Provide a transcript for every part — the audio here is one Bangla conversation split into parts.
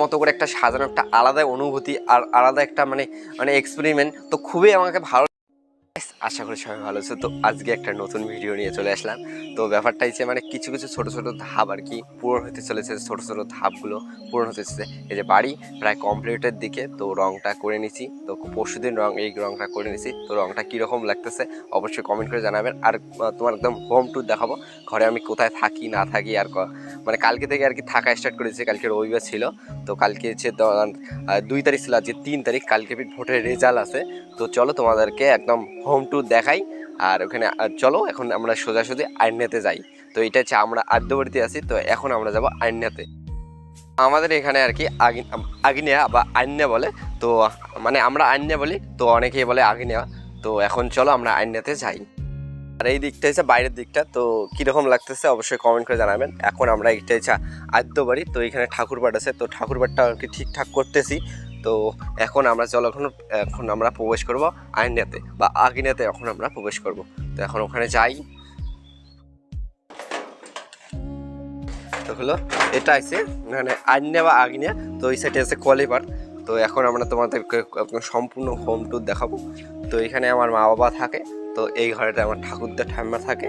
মতো করে একটা সাজানো একটা আলাদা অনুভূতি আর আলাদা একটা মানে মানে এক্সপেরিমেন্ট তো খুবই আমাকে ভালো আশা করি সবাই ভালো আছে। তো আজকে একটা নতুন ভিডিও নিয়ে চলে আসলাম। তো ব্যাপারটা হচ্ছে মানে কিছু কিছু ছোট ছোট ধাপ আর কি পূরণ হতে চলেছে, ছোট ছোট ধাপগুলো পূরণ হতে চলেছে। এই যে বাড়ি প্রায় কমপ্লিটের দিকে, তো রংটা করে নিছি। তো পরশু দিন রং, এই রংটা করে নিছি। তো রংটা কীরকম লাগতেছে অবশ্যই কমেন্ট করে জানাবেন। আর তোমার একদম হোম ট্যুর দেখাবো। ঘরে আমি কোথায় থাকি, না থাকি আর মানে কালকে থেকে আর কি থাকা স্টার্ট করেছি কালকে রবিবার ছিল। তো কালকে হচ্ছে দুই তারিখ ছিল। আজকে তিন তারিখ। কালকে ভোটের রেজাল্ট আছে। তো চলো তোমাদেরকে একদম হোম ট্যুর দেখাই। আর ওখানে চলো, এখন আমরা সোজাসুজি আইনাতে যাই। তো এটা হচ্ছে আমরা আদ্যবাড়িতে আছি, তো এখন আমরা যাব আইনাতে আমাদের এখানে আর কি আগি, আগিনিয়া বা আইন্যা বলে, তো মানে আমরা আইন্যা বলি, তো অনেকেই বলে আগিনিয়া। তো এখন চলো আমরা আইনাতে যাই। আর এই দিকটা হচ্ছে বাইরের দিকটা, তো কীরকম লাগতেছে অবশ্যই কমেন্ট করে জানাবেন। এখন আমরা এইটা হচ্ছে আদ্যবাড়ি তো এখানে ঠাকুরবাট আছে, তো ঠাকুরবাটটা আর কি ঠিকঠাক করতেছি। তো এখন আমরা চলো, এখন এখন আমরা প্রবেশ করব আইনাতে, বা আগিনাতে এখন আমরা প্রবেশ করব। তো এখন ওখানে যাই। তো হলো, এটা আছে মানে আইনা বা আগিনা তো এই সাইডে আছে কলিপার তো এখন আমরা তোমাদেরকে সম্পূর্ণ হোম ট্যুর দেখাবো। তো এখানে আমার মা বাবা থাকে, তো এই ঘরেটা আমার ঠাকুরদা ঠাম্মা থাকে,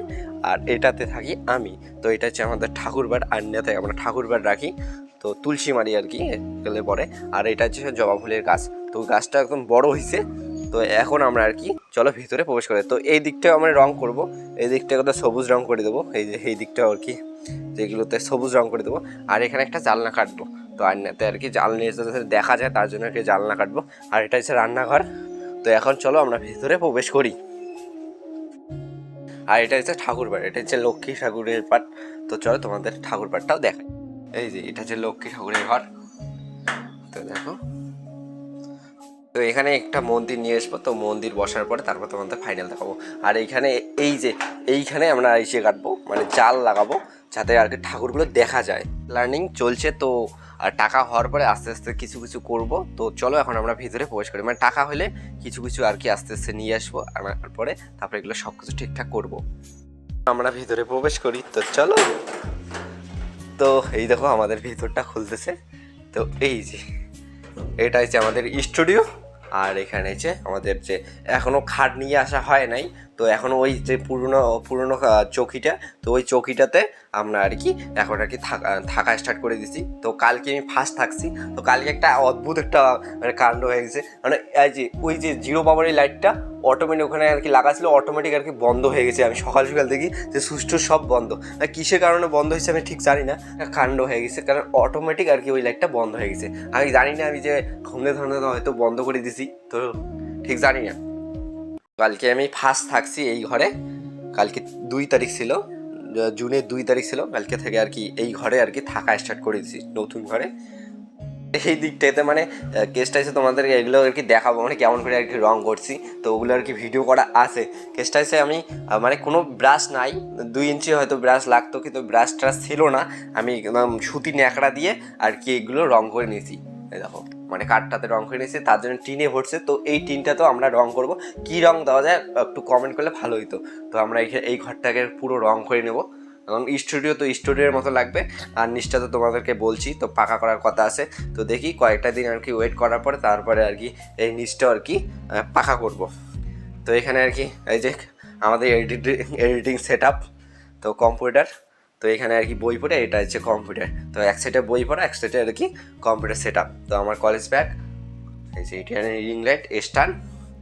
আর এটাতে থাকি আমি। তো এটা হচ্ছে আমাদের ঠাকুরবার আন্যাতে আমরা ঠাকুরবার রাখি। তো তুলসী মারি আর কি, গেলে পরে। আর এটা হচ্ছে জবা ফুলের গাছ। তো গাছটা একদম বড় হয়েছে তো এখন আমরা আর কি, চলো ভিতরে প্রবেশ করে। তো এই দিকটাও আমরা রং করব। এই দিকটা তো সবুজ রং করে দেবো। এই যে, এই দিকটা আর কি, যেগুলোতে সবুজ রং করে দেবো। আর এখানে একটা জালনা কাটবো। তো আন্নাতে আর কি জালনি যাতে দেখা যায়, তার জন্য একটা জালনা কাটবো। আর এটা হচ্ছে রান্নাঘর। তো এখন চলো আমরা ভিতরে প্রবেশ করি। আর এটা হচ্ছে ঠাকুর পাট এটা হচ্ছে লক্ষ্মী ঠাকুরের পাট। তো চলো তোমাদের ঠাকুর পাটটাও দেখাই। এই যে, এটা হচ্ছে লক্ষ্মী ঠাকুরের ঘর। তো দেখো। তো এখানে একটা মন্দির নিয়ে আসব, তো মন্দির বসার পরে তারপর তোমাদের ফাইনাল দেখাবো। আর এইখানে এই যে, এইখানে আমরা এসে কাটবো মানে জাল লাগাবো, যাতে আর কি ঠাকুরগুলো দেখা যায়। লার্নিং চলছে তো, আর টাকা হওয়ার পরে আস্তে আস্তে কিছু কিছু করব। তো চলো এখন আমরা ভিতরে প্রবেশ করি। মানে টাকা হলে কিছু কিছু আর কি আস্তে আস্তে নিয়ে আসব আনার পরে তারপরে এগুলো সব কিছু ঠিকঠাক করব। আমরা ভিতরে প্রবেশ করি। তো চলো। তো এই দেখো আমাদের ভিতরটা খুলতেছে। তো এই যে, এটা হচ্ছে আমাদের স্টুডিও, আর এখানে হচ্ছে আমাদের যে এখনও খাট নিয়ে আসা হয় নাই তো এখন ওই যে পুরনো পুরনো চৌকিটা, তো ওই চৌকিটাতে আমরা আর কি এখন আর কি থাকা স্টার্ট করে দিছি। তো কালকে আমি ফার্স্ট থাকছি। তো কালকে একটা অদ্ভুত একটা মানে কাণ্ড হয়ে গেছে। মানে এই যে, ওই যে জিরো পাওয়ারের লাইটটা অটোমেটিক ওখানে আর কি লাগা ছিল অটোমেটিক আর কি বন্ধ হয়ে গেছে। আমি সকাল সকাল দেখি যে সুষ্ঠু সব বন্ধ। কিসের কারণে বন্ধ হয়েছে আমি ঠিক জানি না কাণ্ড হয়ে গেছে। কারণ অটোমেটিক আর কি ওই লাইটটা বন্ধ হয়ে গেছে। আমি জানি না আমি যে ঘুমলে ধরনে হয়তো বন্ধ করে দিছি, তো ঠিক জানি না। কালকে আমি ফার্স্ট থাকছি এই ঘরে। কালকে দুই তারিখ ছিল জুনের দুই তারিখ ছিল, কালকে থেকে আর কি এই ঘরে আর কি থাকা স্টার্ট করে দিয়েছি, নতুন ঘরে। এই দিকটাতে মানে কেসটা এসে তোমাদের এগুলো আর কি দেখাবো মানে কেমন করে আর কি রং করছি, তো ওগুলো আর কি ভিডিও করা আছে। কেসটা এসে আমি মানে কোনো ব্রাশ নাই, দুই ইঞ্চি হয়তো ব্রাশ লাগতো, কিন্তু ব্রাশ ট্রাশ ছিল না। আমি একদম সুতি ন্যাকড়া দিয়ে আর কি এগুলো রং করে নিয়েছি। এই দেখো মানে কাঠটাতে রং করে নিয়েছি, তার জন্য টিনে ভরছে, তো এই টিনটা তো আমরা রং করব। কি রং দেওয়া যায় একটু কমেন্ট করলে ভালো হতো তো আমরা এই- এই ঘরটাকে পুরো রং করে নেব। এবং স্টুডিও তো স্টুডিওর মতো লাগবে। আর নিচটা তো তোমাদেরকে বলছি, তো পাকা করার কথা আছে। তো দেখি কয়েকটা দিন আর কি ওয়েট করার পরে তারপরে আর কি এই নিচটা আর কি পাকা করব। তো এখানে আর কি, এই যে আমাদের এডিটিং এডিটিং সেট তো কম্পিউটার তো এখানে আর কি বই পড়ে, এটা হচ্ছে কম্পিউটার তো এক সাইডে বই পড়া, এক সাইডে আর কি কম্পিউটার সেট তো আমার কলেজ ব্যাগ এই যে এখানে রিং লাইট স্ট্যান্ড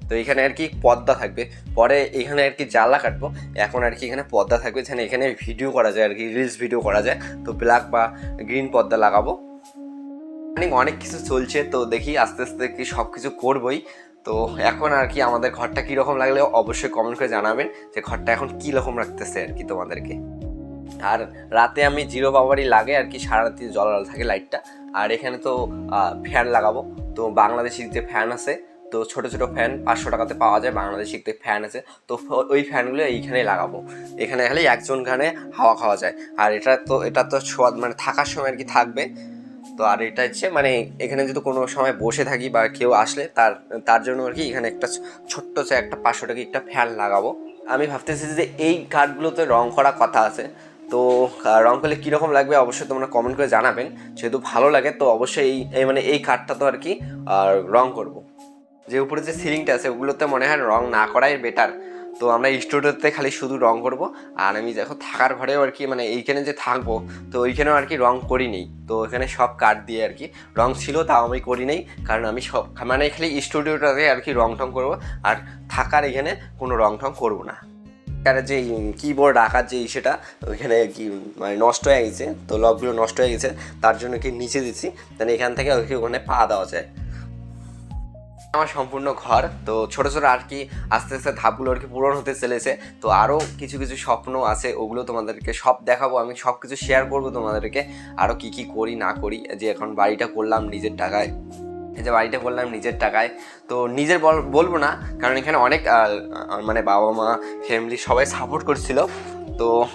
তো এখানে আর কি পর্দা থাকবে। পরে এখানে আর কি জ্বালা কাটবো। এখন আর কি এখানে পর্দা থাকবে। যেখানে এখানে ভিডিও করা যায় আর কি রিলস ভিডিও করা যায়। তো ব্ল্যাক বা গ্রিন পর্দা লাগাবো। অনেক অনেক কিছু চলছে, তো দেখি আস্তে আস্তে কি সব কিছু করবোই। তো এখন আর কি আমাদের ঘরটা কীরকম লাগলে অবশ্যই কমেন্ট করে জানাবেন যে ঘরটা এখন কী রকম রাখতেছে আর কি তোমাদেরকে। আর রাতে আমি জিরো পাওয়ারই লাগে আর কি সারা রাতি জল থাকে লাইটটা আর এখানে তো ফ্যান লাগাবো। তো বাংলাদেশি যে ফ্যান আছে, তো ছোট ছোট ফ্যান পাঁচশো টাকাতে পাওয়া যায়, বাংলাদেশি একটা ফ্যান আছে। তো ওই ফ্যানগুলো এইখানেই লাগাবো। এখানে খালি একজন গানে হাওয়া খাওয়া যায়। আর এটা তো এটা তো ছোঁয়া মানে থাকার সময় আর কি থাকবে। তো আর এটা হচ্ছে মানে এখানে যদি কোনো সময় বসে থাকি বা কেউ আসলে, তার তার জন্য আর কি এখানে একটা ছোট্ট একটা পাঁচশো টাকা একটা ফ্যান লাগাবো। আমি ভাবতেছি যে এই কাঠগুলোতে রং করা কথা আছে। তো রং করলে কীরকম লাগবে অবশ্যই তোমরা কমেন্ট করে জানাবেন। যেহেতু ভালো লাগে, তো অবশ্যই এই মানে এই কাঠটা তো আর কি রং করব। যে উপরে যে সিলিংটা আছে, ওগুলোতে মনে হয় রং না করাই বেটার তো আমরা স্টুডিওতে খালি শুধু রং করব। আর আমি দেখো, থাকার ঘরেও আর কি মানে এইখানে যে থাকব, তো ওইখানেও আর কি রং করি নেই তো এখানে সব কাঠ দিয়ে আর কি রং ছিল, তাও আমি করি নেই। কারণ আমি সব মানে খালি স্টুডিওটাতে আর কি রং টং করব। আর থাকার এখানে কোনো রং টং করব না। এখানে যে কিবোর্ড রাখার যে সেটা ওইখানে কি মানে নষ্ট হয়ে গেছে, তো লকগুলো নষ্ট হয়ে গেছে, তার জন্য কি নিচে দিচ্ছি তাহলে এখান থেকে ওই ওখানে পা দেওয়া যায়। আমার সম্পূর্ণ ঘর, তো ছোট ছোট আর কি, আস্তে আস্তে ধাপগুলো আর কি পূরণ হতে চলেছে, তো আরও কিছু কিছু স্বপ্ন আছে, ওগুলো তোমাদেরকে সব দেখাবো, আমি সব কিছু শেয়ার করব তোমাদেরকে আরও কি কি করি, না করি, যে এখন বাড়িটা করলাম নিজের টাকায়। যে বাড়িটা বললাম নিজের টাকায়। তো নিজের বল- বলব না, কারণ এখানে অনেক মানে বাবা মা ফ্যামিলি সবাই সাপোর্ট করছিল। তো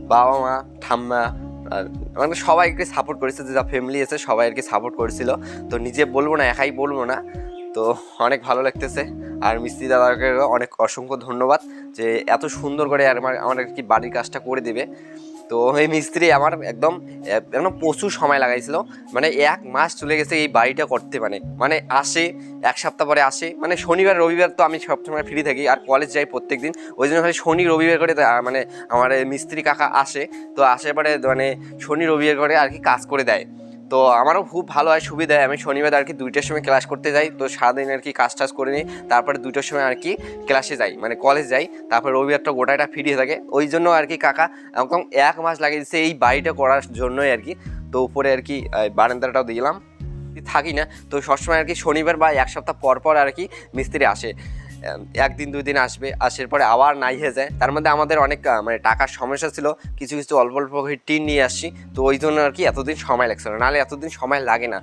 বাবা মা ঠাম্মা মানে সবাইকে সাপোর্ট করেছে, যে যা ফ্যামিলি আছে সবাই আর কি সাপোর্ট করেছিল। তো নিজে বলব না, একাই বলব না। তো অনেক ভালো লাগতেছে। আর মিস্ত্রি দাদাকে অনেক অসংখ্য ধন্যবাদ যে এত সুন্দর করে আর আমার আর কি বাড়ির কাজটা করে দেবে। তো এই মিস্ত্রি আমার একদম একদম প্রচুর সময় লাগাইছিল। মানে এক মাস চলে গেছে এই বাড়িটা করতে মানে মানে আসে, এক সপ্তাহ পরে আসে। মানে শনিবার, রবিবার তো আমি সবসময় ফ্রি থাকি আর কলেজ যাই প্রত্যেক দিন ওই জন্য খালি শনি, রবিবার করে মানে আমার মিস্ত্রি কাকা আসে। তো আসে পরে মানে শনি, রবিবার করে আর কি কাজ করে দেয়। তো আমারও খুব ভালো হয়, সুবিধা হয়। আমি শনিবার আর কি দুইটার সময় ক্লাস করতে যাই, তো সারাদিন আর কি কাজ টাজ করে নিই। তারপরে দুটোর সময় আর কি ক্লাসে যাই মানে কলেজ যাই। তারপর রবিবারটা গোটাটা ফ্রি থাকে। ওই জন্য আর কি কাকা একদম এক মাস লাগিয়ে দিচ্ছে এই বাড়িটা করার জন্যই আর কি। তো উপরে আর কি বারান্দাটাও দিলাম। থাকি না। তো সবসময় আর কি শনিবার বা এক সপ্তাহ পর পর আর কি মিস্ত্রি আসে। একদিন, দুই দিন আসবে, আসার পরে আবার নাই হয়ে যায়। তার মধ্যে আমাদের অনেক মানে টাকার সমস্যা ছিল। কিছু কিছু অল্প অল্প করে টিন নিয়ে আসছি। তো ওই জন্য আর কি এতদিন সময় লাগছিল নাহলে এতদিন সময় লাগে না।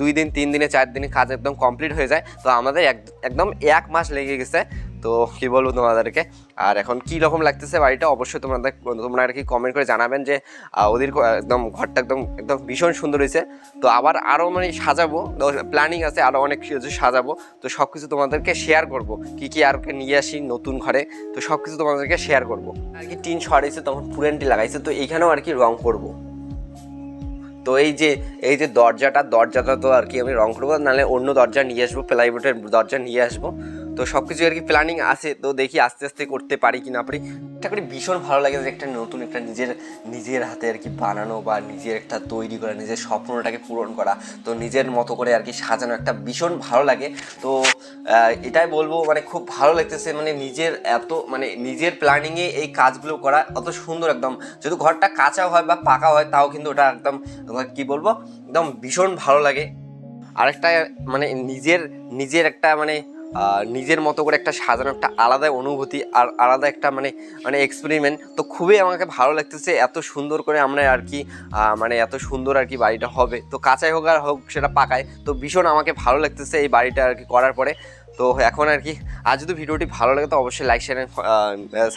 দুই দিন, তিন দিনে, চার দিনে কাজ একদম কমপ্লিট হয়ে যায়। তো আমাদের এক, একদম এক মাস লেগে গেছে। তো কি বলব তোমাদেরকে? আর এখন কি রকম লাগতেছে বাড়িটা অবশ্যই তোমাদের, তোমরা আর কি কমেন্ট করে জানাবেন যে ওদের একদম ঘরটা একদম একদম ভীষণ সুন্দর হয়েছে। তো আবার আরও মানে সাজাবো প্ল্যানিং আছে আরও অনেক কিছু সাজাবো। তো সব কিছু তোমাদেরকে শেয়ার করব, কি কি আর নিয়ে আসি নতুন ঘরে। তো সব কিছু তোমাদেরকে শেয়ার করব। আর কি টিন সরাইছে তখন পুরেনটি লাগাইছে, তো এইখানেও আর কি রং করব। তো এই যে এই যে দরজাটা দরজাটা তো আর কি আমি রং করব, নাহলে অন্য দরজা নিয়ে আসব প্লাইউডের দরজা নিয়ে আসব। তো সব কিছু আর কি প্ল্যানিং আছে, তো দেখি আস্তে আস্তে করতে পারি কি না পারি একটা করে ভীষণ ভালো লাগে যে একটা নতুন একটা নিজের নিজের হাতে আর কি বানানো বা নিজের একটা তৈরি করা, নিজের স্বপ্নটাকে পূরণ করা, তো নিজের মতো করে আর কি সাজানো একটা ভীষণ ভালো লাগে। তো এটাই বলব মানে খুব ভালো লাগতেছে মানে নিজের এত মানে নিজের প্ল্যানিংয়ে এই কাজগুলো করা অত সুন্দর একদম। যদি ঘরটা কাঁচা হয় বা পাকা হয়, তাও কিন্তু ওটা একদম কি বলব, একদম ভীষণ ভালো লাগে। আরেকটা মানে নিজের নিজের একটা মানে নিজের মতো করে একটা সাজানো একটা আলাদা অনুভূতি আর আলাদা একটা মানে মানে এক্সপেরিমেন্ট তো খুবই আমাকে ভালো লাগতেছে, এত সুন্দর করে আমরা আর কি মানে এত সুন্দর আর কি বাড়িটা হবে। তো কাঁচাই হোক আর হোক সেটা পাকায়, তো ভীষণ আমাকে ভালো লাগতেছে এই বাড়িটা আর কি করার পরে। তো এখন আর কি আজ যদি ভিডিওটি ভালো লাগে তো অবশ্যই লাইক শেয়ার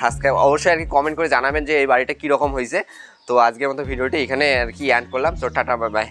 সাবস্ক্রাইব অবশ্যই আর কি কমেন্ট করে জানাবেন যে এই বাড়িটা কীরকম হয়েছে। তো আজকের মতো ভিডিওটি এখানে আর কি অ্যান্ড করলাম। তো টাটা বাই বাই